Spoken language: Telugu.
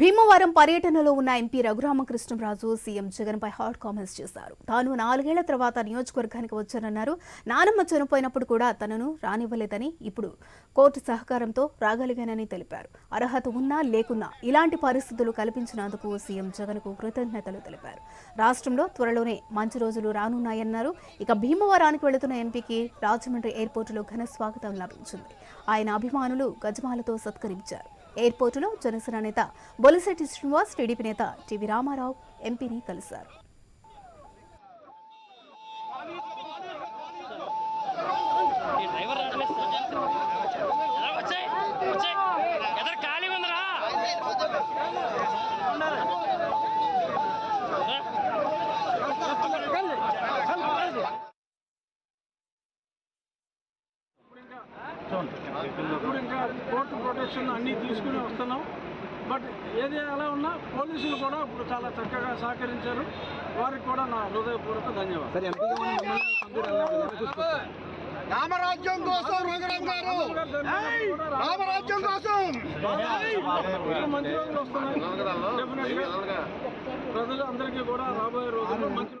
భీమవరం పర్యటనలో ఉన్న ఎంపీ రఘురామకృష్ణరాజు సీఎం జగన్ పై హాట్ కామెంట్స్ చేశారు. తాను నాలుగేళ్ళ తర్వాత నియోజకవర్గానికి వచ్చానన్నారు. నానమ్మ చనిపోయినప్పుడు కూడా తనను రానివ్వలేదని ఇప్పుడు కోర్టు సహకారంతో రాగలిగానని తెలిపారు. అర్హత ఉన్నా లేకున్నా ఇలాంటి పరిస్థితులు కల్పించినందుకు సీఎం జగన్కు కృతజ్ఞతలు తెలిపారు. రాష్ట్రంలో త్వరలోనే మంచి రోజులు రానున్నాయన్నారు. ఇక భీమవరానికి వెళుతున్న ఎంపీకి రాజమండ్రి ఎయిర్పోర్టులో ఘన స్వాగతం లభించింది. ఆయన అభిమానులు గజమాలతో సత్కరించారు. ఎయిర్పోర్టులో జనసేన నేత బొలిశెట్టి శ్రీనివాస్ టీడీపీ నేత టివి రామారావు ఎంపీని కలిశారు. ఇప్పుడు ఇంకా కోర్టు ప్రొటెక్షన్ అన్నీ తీసుకుని వస్తున్నాం. బట్ ఏది ఎలా ఉన్నా పోలీసులు కూడా ఇప్పుడు చాలా చక్కగా సహకరించారు. వారికి కూడా నా హృదయపూర్వక ధన్యవాదాలు. రామరాజ్యం కోసం రఘురామ్ గారు. రామరాజ్యం కోసం మంచి రోజులు వస్తున్నాయి. ప్రజలు అందరికీ కూడా రాబోయే రోజుల్లో మంచి